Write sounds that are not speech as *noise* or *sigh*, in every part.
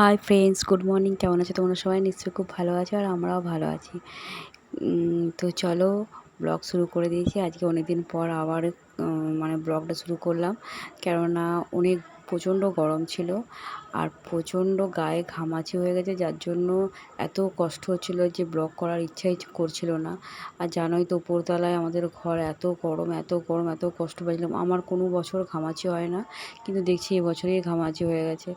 Hi friends good morning কেমন আছো? তোমরা সবাই নিশ্চয়ই খুব ভালো আছো আর আমরাও ভালো আছি। তো চলো ব্লগ শুরু করে দিয়েছি। আজকে অনেক দিন পর আবার মানে ব্লগটা শুরু করলাম। কেননা অনেক প্রচণ্ড গরম ছিল আর প্রচণ্ড গায়ে ঘামাচি হয়ে গেছে। যার জন্য এত কষ্ট হচ্ছিল যে ব্লগ করার ইচ্ছাই করছিল না। আর জানোই তো উপরতলায় আমাদের ঘর এত গরম এত গরম, এত কষ্ট পাচ্ছিলাম আমার কোনো বছর ঘামাচি হয় না, কিন্তু দেখছি এবছরই ঘামাচি হয়ে গেছে।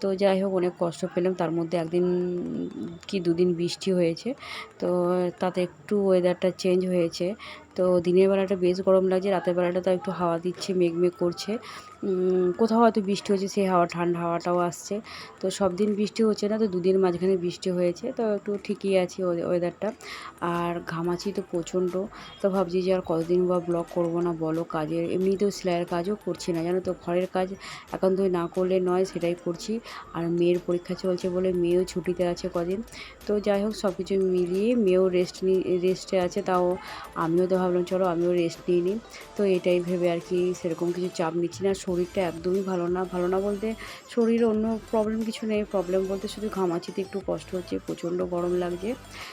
তো যাই হোক, অনেক কষ্ট পেলাম। তার মধ্যে একদিন কি দুদিন বৃষ্টি হয়েছে, তো তাতে একটু ওয়েদারটা চেঞ্জ হয়েছে। তো দিনের বেলাটা বেশ গরম লাগছে, রাতের বেলাটা তো একটু হাওয়া দিচ্ছে, মেঘ মেঘ করছে। কোথাও হয়তো বৃষ্টি হচ্ছে সেই হাওয়া, ঠান্ডা হাওয়াটাও আসছে। তো সব দিন বৃষ্টি হচ্ছে না, তো দুদিন মাঝখানে বৃষ্টি হয়েছে, তো একটু ঠিকই আছে ওয়েদারটা। আর ঘামাচি তো প্রচণ্ড, তো ভাবছি যে আর কতদিন বা ব্লগ করব না বলো, কাজের, এমনিতেও সেলাইয়ের কাজও করছি না, জানো তো, ঘরের কাজ এখন তো না করলে নয়, সেটাই করছি। আর মেয়ের পরীক্ষা চলছে বলে মেয়েও ছুটিতে আছে কদিন। তো যাই হোক সব কিছু মিলিয়ে মেয়েও রেস্ট রেস্টে আছে, তাও আমিও তো ভাবলাম, চলো আমিও রেস্ট নিয়ে নিই। তো এটাই ভেবে আর কি সেরকম কিছু চাপ নিচ্ছি না। শরীরটা একদমই ভালো না। ভালো না বলতে শরীর অন্য প্রবলেম কিছু নেই। প্রবলেম বলতে শুধু ঘামাচিতে একটু কষ্ট হচ্ছে, প্রচণ্ড গরম লাগছে।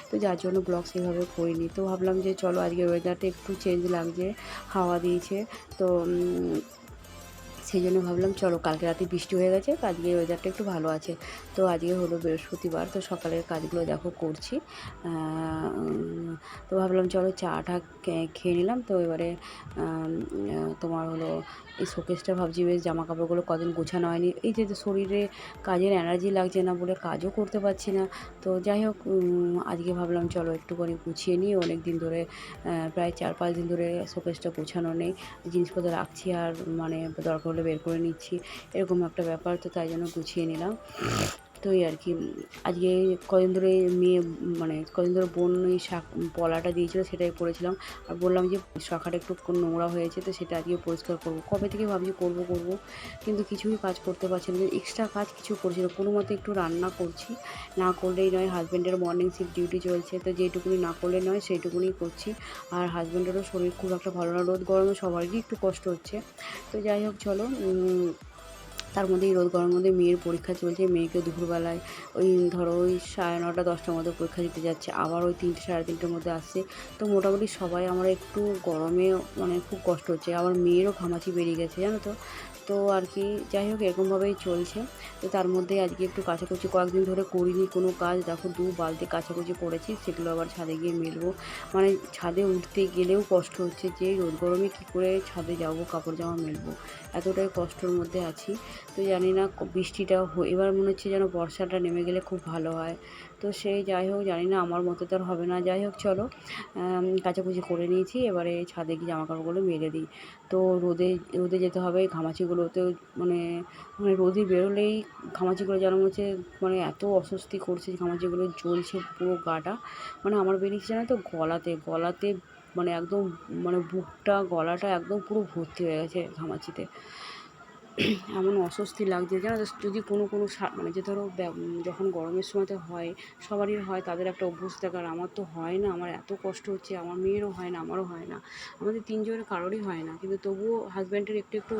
তো যার জন্য ব্লগ সেভাবে করিনি। তো ভাবলাম যে চলো আজকে ওয়েদারটা একটু চেঞ্জ লাগছে। হাওয়া দিয়েছে। তো সেই জন্য ভাবলাম, চলো কালকে রাতে বৃষ্টি হয়ে গেছে আজকে ওয়েদারটা একটু ভালো আছে। তো আজকে হলো বৃহস্পতিবার, তো সকালের কাজগুলো দেখো করছি। তো ভাবলাম, চলো চাটা খেয়ে নিলাম। তো এবারে তোমার হলো এই শোকেসটা ভাবছি, বেশ জামা কাপড়গুলো কদিন গোছানো হয়নি। এই যে শরীরে কাজের এনার্জি লাগছে না বলে কাজও করতে পারছি না। তো যাই হোক আজকে ভাবলাম, চলো একটুখানি গুছিয়ে নিই। অনেক দিন ধরে প্রায় চার পাঁচ দিন ধরে শোকেসটা গোছানো নেই। জিনিসপত্র রাখছি আর মানে দরকার হলে বের করে নিচ্ছি। এরকম একটা ব্যাপার তো তাই জন্য গুছিয়ে নিলাম। এই আর কি, আজকে কদিন ধরে মেয়ে মানে কদিন ধরে বোন ওই শাক, পলাটা দিয়েছিলো সেটাই পরেছিলাম আর বললাম যে শাখাটা একটু নোংরা হয়েছে তো সেটা আজকে পরিষ্কার করব। কবে থেকে ভাবছি করব করব? কিন্তু কিছুই কাজ করতে পারছি না। এক্সট্রা কাজ কিছু করছি না। কোনো মতে একটু রান্না করছি। না করলেই নয় হাজব্যান্ডের মর্নিং শিফট ডিউটি চলছে তো যেটুকুনি না করলে নয় সেইটুকুনি করছি। আর হাজব্যান্ডেরও শরীর খুব একটা ভালো না। রোদ গরমে সবারই একটু কষ্ট হচ্ছে। তো যাই হোক, চলো তার মধ্যে এই রোদ, গরমের মধ্যে মেয়ের পরীক্ষা চলছে, মেয়েকে দুপুরবেলায় ওই ধরো ওই সাড়ে নটা, দশটার মধ্যে পরীক্ষা দিতে যাচ্ছে, আবার ওই তিনটে, সাড়ে তিনটের মধ্যে আসছে। তো মোটামুটি সবাই আমরা একটু গরমে মানে খুব কষ্ট হচ্ছে, আবার মেয়েরও ঘামাচি বেরিয়ে গেছে, জানো তো? তো আর কি, যাই হোক এরকমভাবেই চলছে। তো তার মধ্যে আজকে একটু কাছাকুচি কয়েকদিন ধরে করিনি কোনো কাজ। দেখো দু বালতি কাছাকুচি করেছি, সেগুলো আবার ছাদে গিয়ে মেলবো। মানে ছাদে উঠতে গেলেও কষ্ট হচ্ছে যে, রোদ গরমে কী করে ছাদে যাব, কাপড় জামা মেলবো? এতটাই কষ্টর মধ্যে আছি। তো জানি না বৃষ্টিটা এবার মনে হচ্ছে যেন বর্ষাটা নেমে গেলে খুব ভালো হয়। তো সে যাই হোক, জানি না, আমার মতো তো আর হবে না। যাই হোক, চলো কাচাকুচি করে নিয়েছি। এবারে ছাদে গিয়ে জামা কাপড়গুলো মেলে দিই। তো রোদে রোদে যেতে হবে। ঘামাচিগুলোতেও মানে মানে রোদে বেরোলেই ঘামাচিগুলো যেন হচ্ছে মানে এত অস্বস্তি করছে ঘামাচিগুলো জ্বলছে পুরো গাটা। মানে আমার বেরিয়েছে জানো তো গলাতে। গলাতে মানে একদম মানে বুকটা, গলাটা একদম পুরো ভর্তি হয়ে গেছে ঘামাচিতে। *clears throat* এমন অস্বস্তি লাগছে জানো যদি কোনো কোনো মানে যে ধরো যখন গরমের সময়তে হয়, সবারই হয় তাদের একটা অভ্যস্ত থাকার আমার তো হয় না, আমার এত কষ্ট হচ্ছে, আমার মেয়েরও হয় না, আমারও হয় না, আমাদের তিনজনের কারোরই হয় না, কিন্তু তবুও হাজব্যান্ডের একটু একটু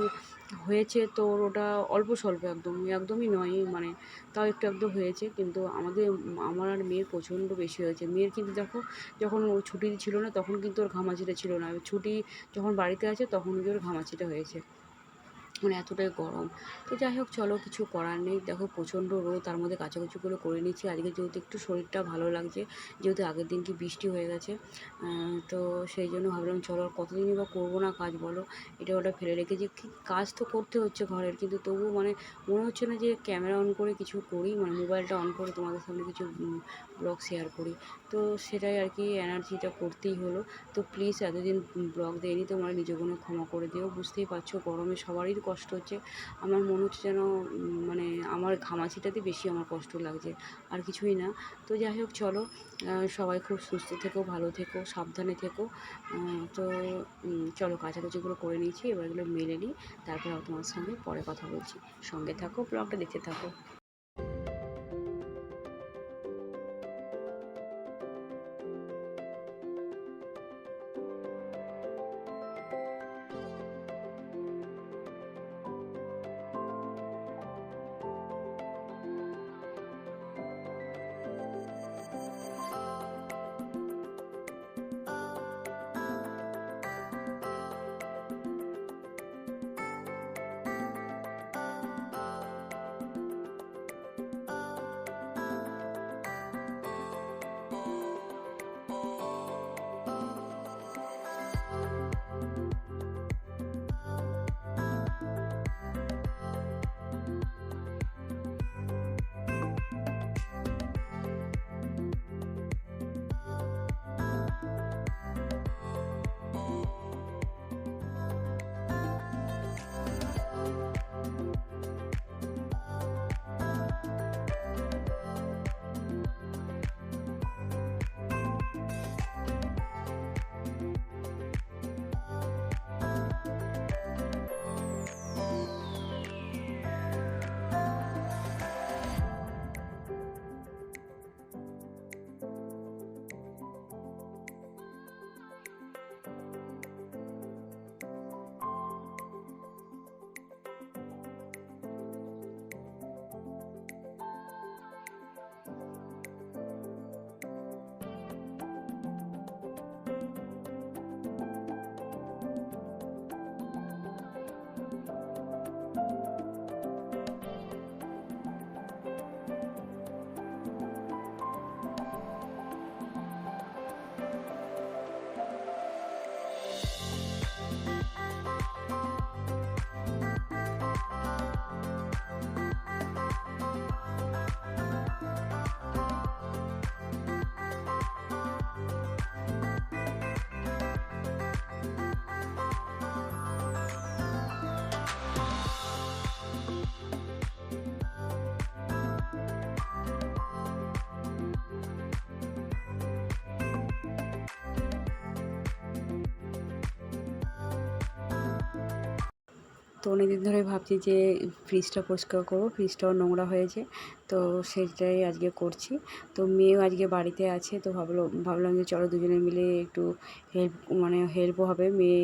হয়েছে, তো ওটা অল্প স্বল্প একদম, একদমই নয় মানে তাও একটু একটু হয়েছে, কিন্তু আমাদের, আমার আর মেয়ের প্রচণ্ড বেশি হয়েছে, মেয়ের কিন্তু দেখো, যখন ও ছুটি ছিল না, তখন কিন্তু ওর ঘামাচিটা ছিল না ছুটি যখন বাড়িতে আছে, তখন ওর ঘামাচিটা হয়েছে। মানে এতটাই গরম। তো যাই হোক, চলো কিছু করার নেই। দেখো প্রচণ্ড রোদ, তার মধ্যে কাচাকুচিগুলো করে নিচ্ছি। আজকে যেহেতু একটু শরীরটা ভালো লাগছে, যেহেতু আগের দিন কি বৃষ্টি হয়ে গেছে তো সেই জন্য ভাবলাম চলো আর কতদিনই বা করব না কাজ বলো? এটা ওটা ফেলে রেখেছি। কাজ তো করতে হচ্ছে ঘরের, কিন্তু তবুও মানে মনে হচ্ছে না যে ক্যামেরা অন করে কিছু করি মানে মোবাইলটা অন করে তোমাদের সামনে কিছু ব্লগ শেয়ার করি। তো সেটাই আর কি এনার্জিটা করতেই হলো। তো প্লিজ এতদিন ব্লগ দেয়নি, তোমরা নিজগুলো ক্ষমা করে দিও। বুঝতেই পারছ, গরমে সবারই কষ্ট হচ্ছে। আমার মনে হচ্ছে যেন মানে আমার ঘামাচিটাতে বেশি আমার কষ্ট লাগছে, আর কিছুই না। তো যাই হোক, চলো সবাই খুব সুস্থ থেকো, ভালো থেকো, সাবধানে থেকো। তো চলো কাছাকাছিগুলো করে নিয়েছি, এবার এগুলো মেলে নিই। তারপর তোমার সঙ্গে পরে কথা বলছি। সঙ্গে থাকো ব্লগটা দেখতে থাকো। তো অনেকদিন ধরে ভাবছি যে ফ্রিজটা পরিষ্কার করব ফ্রিজটাও নোংরা হয়েছে। তো সেটাই আজকে করছি। তো মেয়েও আজকে বাড়িতে আছে, তো ভাবলো ভাবলাম যে চলো দুজনে মিলে একটু হেল্প মানে হেল্পও হবে। মেয়ে,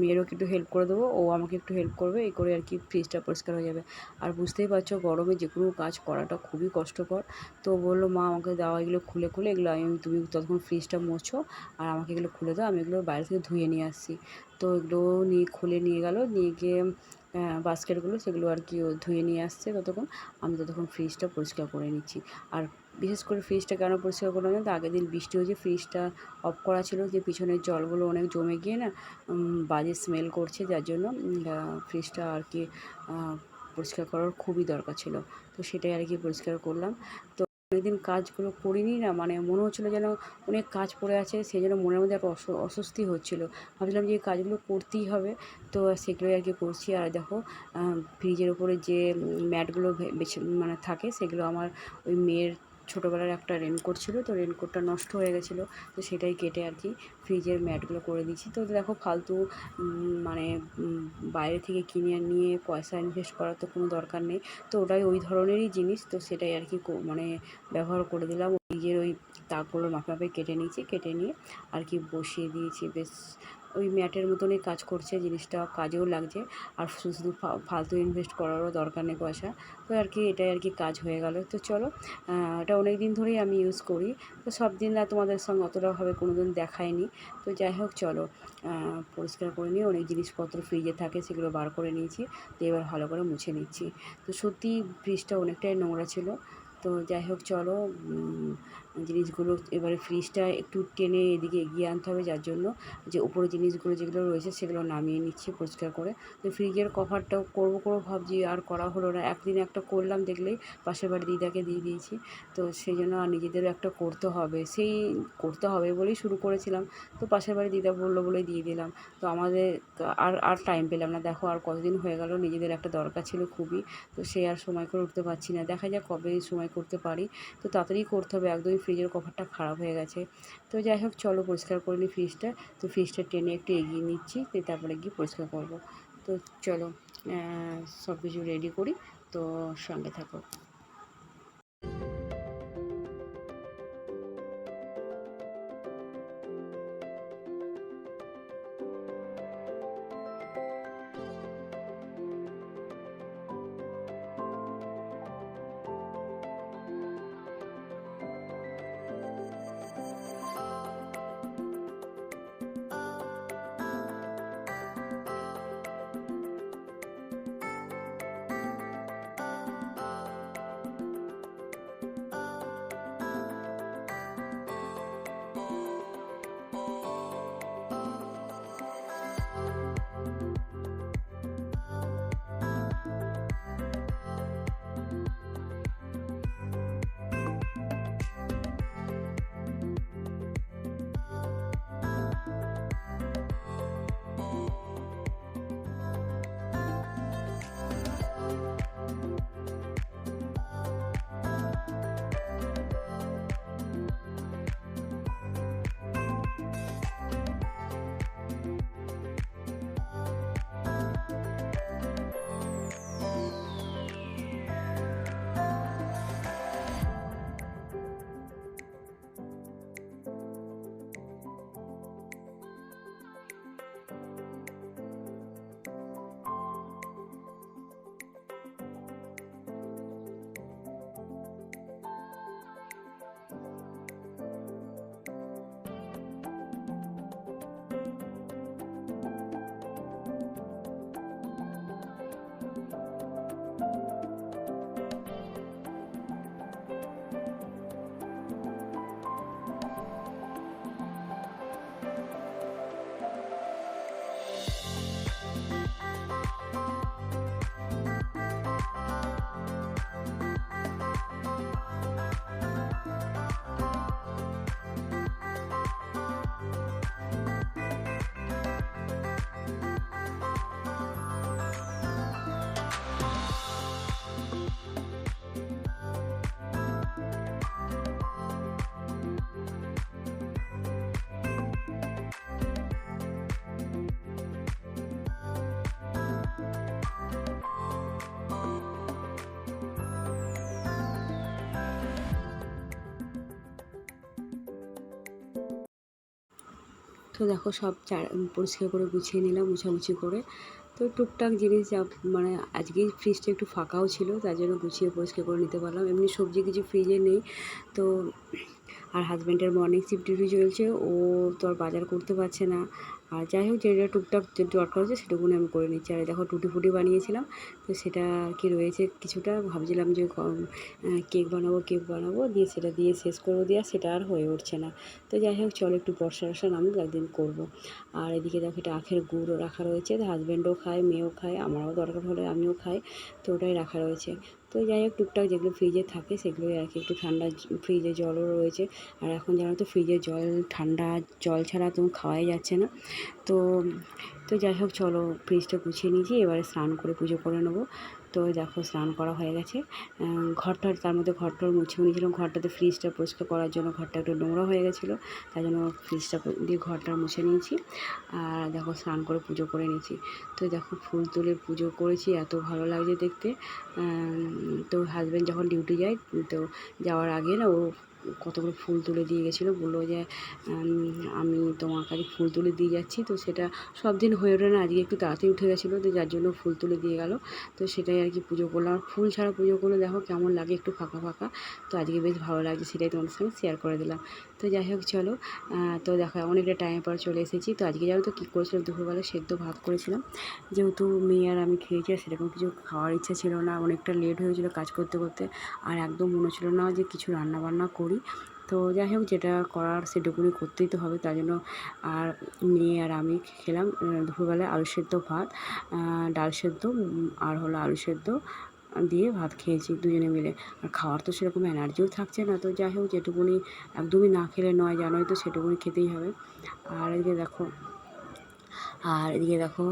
মেয়েরও একটু হেল্প করে দেবো, ও আমাকে একটু হেল্প করবে, এই করে আর কি ফ্রিজটা পরিষ্কার হয়ে যাবে। আর বুঝতেই পারছ, গরমে যে কোনো কাজ করাটা খুবই কষ্টকর। তো বলল, মা, আমাকে দাও এগুলো খুলে খুলে, এগুলো আমি, তুমি ততক্ষণ ফ্রিজটা মোছো, আর আমাকে এগুলো খুলে দাও, আমি এগুলো বাইরে থেকে ধুয়ে নিয়ে আসছি। তো এগুলো নিয়ে, খুলে নিয়ে গেল, নিয়ে গিয়ে বাস্কেটগুলো সেগুলো আর কি ধুয়ে নিয়ে আসছে ততক্ষণ। আমি ততক্ষণ ফ্রিজটা পরিষ্কার করে নিচ্ছি। আর বিশেষ করে ফ্রিজটা কেন পরিষ্কার করলাম না তো? আগের দিন বৃষ্টি হয়েছে ফ্রিজটা অফ করা ছিল যে পিছনের জলগুলো অনেক জমে গিয়ে না বাজে স্মেল করছে, যার জন্য ফ্রিজটা আর কি পরিষ্কার করার খুবই দরকার ছিল। তো সেটাই আর কি পরিষ্কার করলাম। তো অনেকদিন কাজগুলো করিনি না মানে মনে হচ্ছিল যেন অনেক কাজ পড়ে আছে, সেই জন্য মনের মধ্যে একটা অস্বস্তি হচ্ছিল। ভাবছিলাম যে এই কাজগুলো করতেই হবে, তো সেগুলোই আর কি করছি। আর দেখো ফ্রিজের ওপরে যে ম্যাটগুলো মানে থাকে, সেগুলো আমার ওই মেয়ের ছোটোবেলার একটা রেনকোট ছিল, তো রেনকোটটা নষ্ট হয়ে গেছিল, তো সেটাই কেটে আর কি ফ্রিজের ম্যাটগুলো করে দিচ্ছি তো দেখো ফালতু মানে বাইরে থেকে কিনে নিয়ে পয়সা ইনভেস্ট করার তো কোনো দরকার নেই। তো ওটাই ওই ধরনেরই জিনিস, তো সেটাই আর কি মানে ব্যবহার করে দিলাম। ফ্রিজের ওই তাকগুলো মাপে মাপে কেটে নিয়েছি, কেটে নিয়ে আর কি বসিয়ে দিয়েছি। বেশ ওই ম্যাটের মতনই কাজ করছে, জিনিসটা কাজেও লাগছে। আর শুধু শুধু ফালতু ইনভেস্ট করারও দরকার নেই পয়সা। তো আর কি, এটাই আর কি কাজ হয়ে গেল। তো চলো এটা অনেক দিন ধরেই আমি ইউজ করি। তো সব দিন না তোমাদের সঙ্গে অতটাভাবে কোনো দিন দেখায়নি তো যাই হোক, চলো পরিষ্কার করে নিয়ে অনেক জিনিসপত্র ফ্রিজে থাকে, সেগুলো বার করে নিয়েছি। তো এবার ভালো করে মুছে নিচ্ছি। তো সত্যি ফ্রিজটা অনেকটাই নোংরা ছিল। তো যাই হোক, চলো জিনিসগুলো এবারে ফ্রিজটা একটু টেনে এদিকে এগিয়ে আনতে হবে, যার জন্য যে উপরে জিনিসগুলো যেগুলো রয়েছে সেগুলো নামিয়ে নিচ্ছি পরিষ্কার করে। তো ফ্রিজের কভারটাও করব করব ভাবছি, আর করা হলো না। একদিন একটা করলাম, দেখলেই পাশের বাড়ি দিদাকে দিয়ে দিয়েছি। তো সেই জন্য আর নিজেদেরও একটা করতে হবে, সেই করতে হবে বলেই শুরু করেছিলাম। তো পাশের বাড়ি দিদা বলল বলেই দিয়ে দিলাম। তো আমাদের আর আর টাইম পেলাম না। দেখো, আর কতদিন হয়ে গেল, নিজেদের একটা দরকার ছিল খুবই। তো সে আর সময় করে উঠতে পারছি না। দেখা যাক কবে সময় করতে পারি। তো তাড়াতাড়ি করতে হবে একদমই ফ্রিজের কভারটা খারাপ হয়ে গেছে। তো যাই হোক, চলো পরিষ্কার করে নিই ফ্রিজটা তো ফ্রিজটা টেনে একটু এগিয়ে নিচ্ছি তো তারপরে গিয়ে পরিষ্কার করব। তো চলো সব কিছু রেডি করি। তো সঙ্গে থাকো। তো দেখো সব পরিষ্কার করে গুছিয়ে নিলাম, মুছামুছি করে। তো টুকটাক জিনিস যা মানে আজকে ফ্রিজটা একটু ফাঁকাও ছিল, তার জন্য গুছিয়ে পরিষ্কার করে নিতে পারলাম। এমনি সবজি কিছু ফ্রিজে নেই, তো আর হাজব্যান্ডের মর্নিং শিফট ডিউটি চলছে, ও তো আর বাজার করতে পারছে না। আর যাই হোক, যেটা টুকটাক দরকার হচ্ছে সেটুকুনি আমি করে নিচ্ছি। আর দেখো, টুটি ফুটি বানিয়েছিলাম, তো সেটা কি রয়েছে কিছুটা ভাবছিলাম যে কেক বানাবো কেক বানাবো, দিয়ে সেটা দিয়ে শেষ করব দিয়ে সেটা আর হয়ে উঠছে না। তো যাই হোক, চলো একটু বর্ষা বর্ষা নামুক, একদিন করব। আর এদিকে দেখো, এটা আখের গুড়ও রাখা রয়েছে হাজব্যান্ডও খায়, মেয়েও খায়, আমারও দরকার হলে আমিও খাই, তো ওটাই রাখা রয়েছে। তো যাই হোক, টুকটাক যেগুলো ফ্রিজে থাকে সেগুলোই আর কি, একটু ঠান্ডা ফ্রিজে জলও রয়েছে। আর এখন জানো তো ফ্রিজের জল, ঠান্ডা জল ছাড়া তো খাওয়াই যাচ্ছে না। তো তো যাই হোক, চলো ফ্রিজটা গুছিয়ে নিয়েছি, এবারে স্নান করে পুজো করে নেব। তো দেখো স্নান করা হয়ে গেছে। ঘরটার, তার মধ্যে ঘরটার মুছেও নিয়েছিলাম। ঘরটাতে ফ্রিজটা পরিষ্কার করার জন্য ঘরটা একটু নোংরা হয়ে গেছিল। তাই জন্য ফ্রিজটা দিয়ে ঘরটা মুছে নিয়েছি। আর দেখো স্নান করে পুজো করে নিয়েছি। তো দেখো ফুল তুলে পুজো করেছি, এত ভালো লাগছে দেখতে। তো হাজব্যান্ড যখন ডিউটি যায়, তো যাওয়ার আগে না ও কতগুলো ফুল তুলে দিয়ে গেছিল, বলল যে আমি তোমার কাছে ফুল তুলে দিয়ে যাচ্ছি। তো সেটা সব দিন হয়ে ওঠে না, আজকে একটু তাড়াতাড়ি উঠে গেছিল, তো যার জন্য ফুল তুলে দিয়ে গেল। তো সেটাই আর কি পুজো করলাম। আর ফুল ছাড়া পুজো করলে দেখো কেমন লাগে একটু ফাঁকা ফাঁকা। তো আজকে বেশ ভালো লাগছে, সেটাই তোমাদের সঙ্গে শেয়ার করে দিলাম। তো যাই হোক, চলো তো দেখো অনেকটা টাইম পর চলে এসেছি। তো আজকে জানো তো কী করেছিলাম? দুপুরবেলা সেদ্ধ ভাত করেছিলাম। যেহেতু মেয়ে আর আমি খেয়েছি, আর সেরকম কিছু খাওয়ার ইচ্ছা ছিল না। অনেকটা লেট হয়েছিলো কাজ করতে করতে। আর একদম মনে ছিল না যে কিছু রান্না বান্না করি। তো যাই হোক, যেটা করার সেটুকুনি করতেই তো হবে, তাই জন্য আর মেয়ে আর আমি খেলাম দুপুরবেলায় আলু সেদ্ধ ভাত ডাল সেদ্ধ আর হলো আলু সেদ্ধ দিয়ে ভাত খেয়েছি দুজনে মিলে। আর খাওয়ার তো সেরকম এনার্জিও থাকছে না, তো যাই হোক, যেটুকুনি একদমই না খেলে নয়, জানোই তো সেটুকুনি খেতেই হবে। আর এদিকে দেখো, আর এদিকে দেখো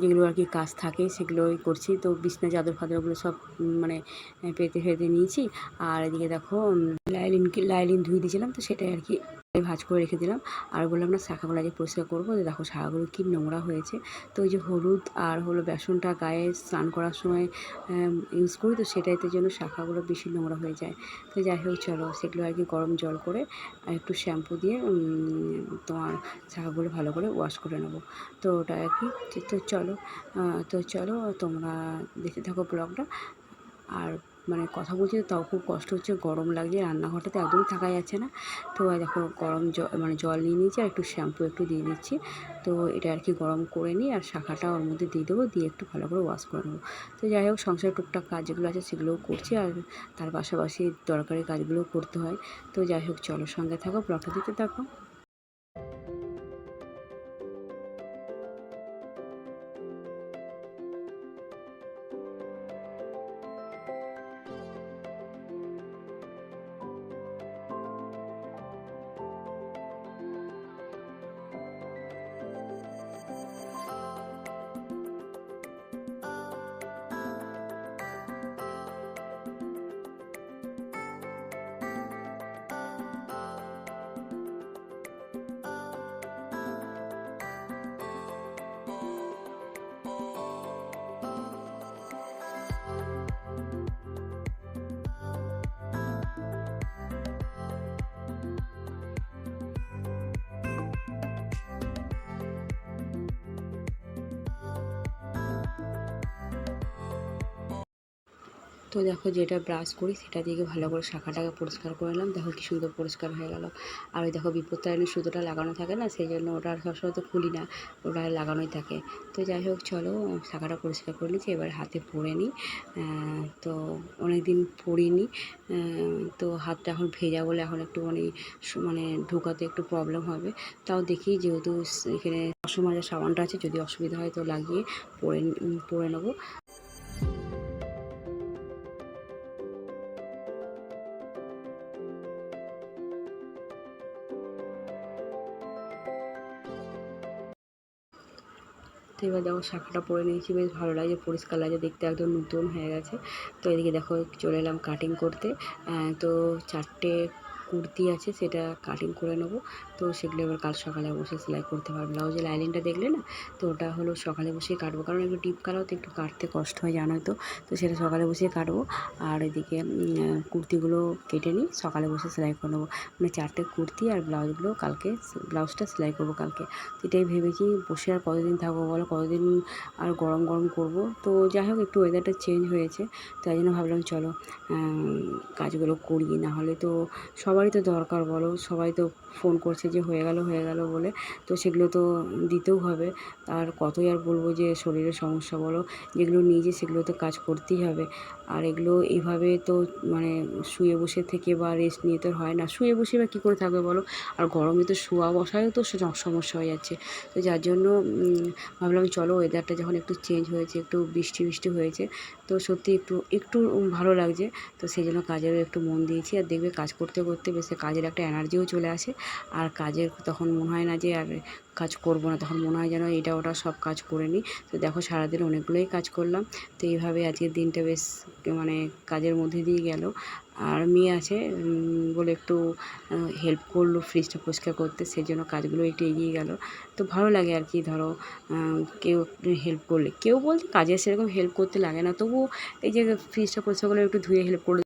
যেগুলো আর কি কাজ থাকে সেগুলোই করছি। তো বিছনা, চাদর ফাদরগুলো সব মানে পেতে, ফেতে নিয়েছি। আর এদিকে দেখো লাইলিনকে লাইলিন ধুয়ে দিয়েছিলাম, তো সেটাই আর কি ভাজ করে রেখে দিলাম। আর বললাম, না শাখাগুলো আজকে পরিষ্কার করব দেখো শাখাগুলো কী নোংরা হয়েছে। তো ওই যে হলুদ আর হলো বেসনটা গায়ে স্নান করার সময় ইউজ করি, তো সেটাইতে জন্য শাখাগুলো বেশি নোংরা হয়ে যায়। তো যাই হোক, চলো সেগুলো আর কি গরম জল করে একটু শ্যাম্পু দিয়ে শাখাগুলো ভালো করে ওয়াশ করে নেব। তো ওটা আর কি। তো চলো তো চলো, তোমরা দেখতে থাকো ব্লগটা আর মানে কথা বলছি তাও খুব কষ্ট হচ্ছে, গরম লাগছে, রান্নাঘরটাতে একদমই থাকা যাচ্ছে না। তো দেখো, গরম জল মানে জল নিয়ে নিয়েছি আর একটু শ্যাম্পু একটু দিয়ে দিচ্ছি। তো এটা আর কি গরম করে নিই আর শাখাটা ওর মধ্যে দিয়ে দেবো, দিয়ে একটু ভালো করে ওয়াশ করে নেব। তো যাই হোক, সংসার টুকটাক কাজ যেগুলো আছে সেগুলোও করছি আর তার পাশাপাশি দরকারি কাজগুলোও করতে হয়। তো যাই হোক, চলো সঙ্গে থাকো ব্লগটা দিতে থাকো। তো দেখো যেটা ব্রাশ করি সেটা দিয়ে ভালো করে শাখাটাকে পরিষ্কার করে নিলাম দেখো কি সুন্দর পরিষ্কার হয়ে গেল। আর ওই দেখো বিপত্তারিণী সুতোটা লাগানো থাকে না, সেই জন্য ওটা আর সবসময় তো খুলি না, ওটা লাগানোই থাকে। তো যাই হোক, চলো, শাখাটা পরিষ্কার করে নিচ্ছি, এবার হাতে পরে নিই। তো অনেক দিন পরিনি তো হাতটা এখন ভেজা বলে এখন একটু মানে মানে ঢোকাতে একটু প্রবলেম হবে। তাও দেখি যেহেতু এখানে অসমাজের সাবানটা আছে, যদি অসুবিধা হয় তো লাগিয়ে পরে পরে নেব। এবার দেখো শাখাটা পরে নিয়েছি, বেশ ভালো লাগছে। পরিষ্কার লাগছে, দেখতে একদম নতুন হয়ে গেছে। তো এদিকে দেখো, চলে এলাম কাটিং করতে। তো চারটে কুর্তি আছে, সেটা কাটিং করে নেব। তো সেগুলো এবার কাল সকালে বসে সেলাই করতে পারব। ব্লাউজের লাইনিংটা দেখলে না, তো ওটা হলো সকালে বসেই কাটবো। কারণ একটু ডিপ কালার তো একটু কাটতে কষ্ট হয়, জানোই তো। তো সেটা সকালে বসেই কাটবো। আর এদিকে কুর্তিগুলো কেটে নিই, সকালে বসে সেলাই করে নেব। মানে চারটে কুর্তি আর ব্লাউজগুলো কালকে ব্লাউজটা সেলাই করব কালকে। এটাই ভেবেছি, বসে আর কতদিন থাকব বলো? কতদিন আর গরম গরম করব? তো যাই হোক, একটু ওয়েদারটা চেঞ্জ হয়েছে। তাই জন্য ভাবলাম, চলো কাজগুলো করি। না হলে তো সবারই তো দরকার বলো। সবাই তো ফোন করছে যে হয়ে গেল হয়ে গেল বলে। তো সেগুলো তো দিতেও হবে। আর কতই আর বলব যে শরীরের সমস্যা বলো। যেগুলো নিজে সেগুলো তো কাজ করতেই হবে। আর এগুলো এইভাবে তো মানে শুয়ে বসে থেকে বা রেস্ট নিয়ে তো হয় না। শুয়ে বসে বা কী করে থাকবে বলো? আর গরমে তো শোয়া বসায়ও তো সমস্যা হয়ে যাচ্ছে। তো যার জন্য ভাবলাম চলো ওয়েদারটা যখন একটু চেঞ্জ হয়েছে, একটু বৃষ্টি বৃষ্টি হয়েছে, তো সত্যি একটু একটু ভালো লাগছে। তো সেই জন্য কাজেরও একটু মন দিয়েছি। আর দেখবে কাজ করতে করতে বেশ কাজের একটা এনার্জিও চলে আসে। আর কাজের তখন মনে হয় না যে আর কাজ করব না, তখন মনে হয় যেন এটা ওটা সব কাজ করে নিই। তো দেখো সারাদিন অনেকগুলোই কাজ করলাম। তো এইভাবে আজকের দিনটা বেশ মানে কাজের মধ্যে দিয়ে গেল। আর মেয়ে আছে বলে একটু হেল্প করল ফ্রিজটা পরিষ্কার করতে সেই জন্য কাজগুলো একটু এগিয়ে গেল। তো ভালো লাগে আর কি, ধরো কেউ হেল্প করলে। কেউ বলতে কাজে সেরকম হেল্প করতে লাগে না তবু এই যে ফ্রিজটা পরিষ্কার করলে একটু ধুয়ে হেল্প করে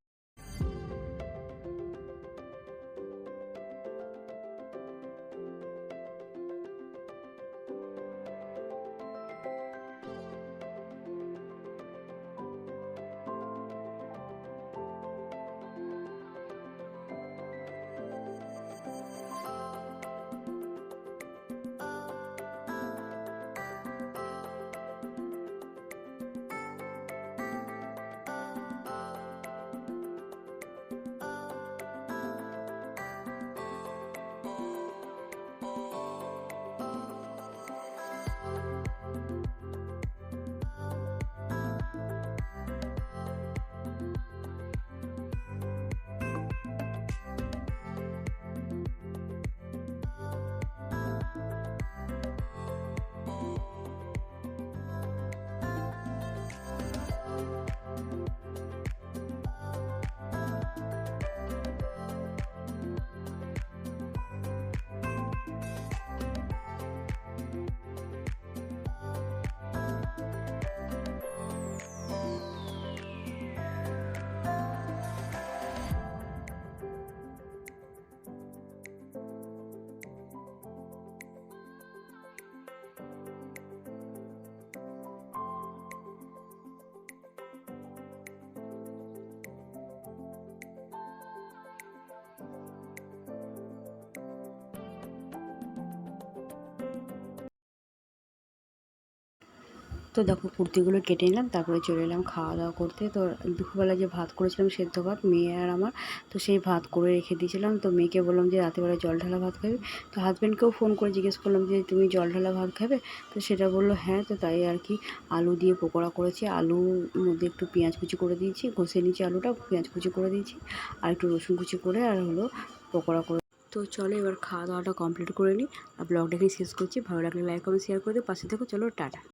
তো দেখো কুর্তিগুলো কেটে নিলাম, তারপরে চলে এলাম খাওয়া দাওয়া করতে। তো দুপুরবেলা যে ভাত করেছিলাম, সেদ্ধ ভাত, মেয়ে আর আমার, তো সেই ভাত করে রেখে দিয়েছিলাম। তো মেয়েকে বললাম যে, রাতেবেলা জল ঢালা ভাত খাবে? তো হাজব্যান্ডকেও ফোন করে জিজ্ঞেস করলাম যে, তুমি জল ঢালা ভাত খাবে? তো সেটা বলল হ্যাঁ। তো তাই আর কি, আলু দিয়ে পকোড়া করেছি। আলুর মধ্যে একটু পেঁয়াজ কুচি করে দিয়েছি, ঘষে নিয়েছি আলুটা, পেঁয়াজ কুচি করে দিয়েছি, আর একটু রসুন কুচি করে, আর হলো পকোড়া করে। তো চলো এবার খাওয়া দাওয়াটা কমপ্লিট করে নিই আর ব্লগটা এখানে শেষ করছি। ভালো লাগলে লাইক কমেন্ট শেয়ার করে দিই পাশে থেকো, চলো, টাটা।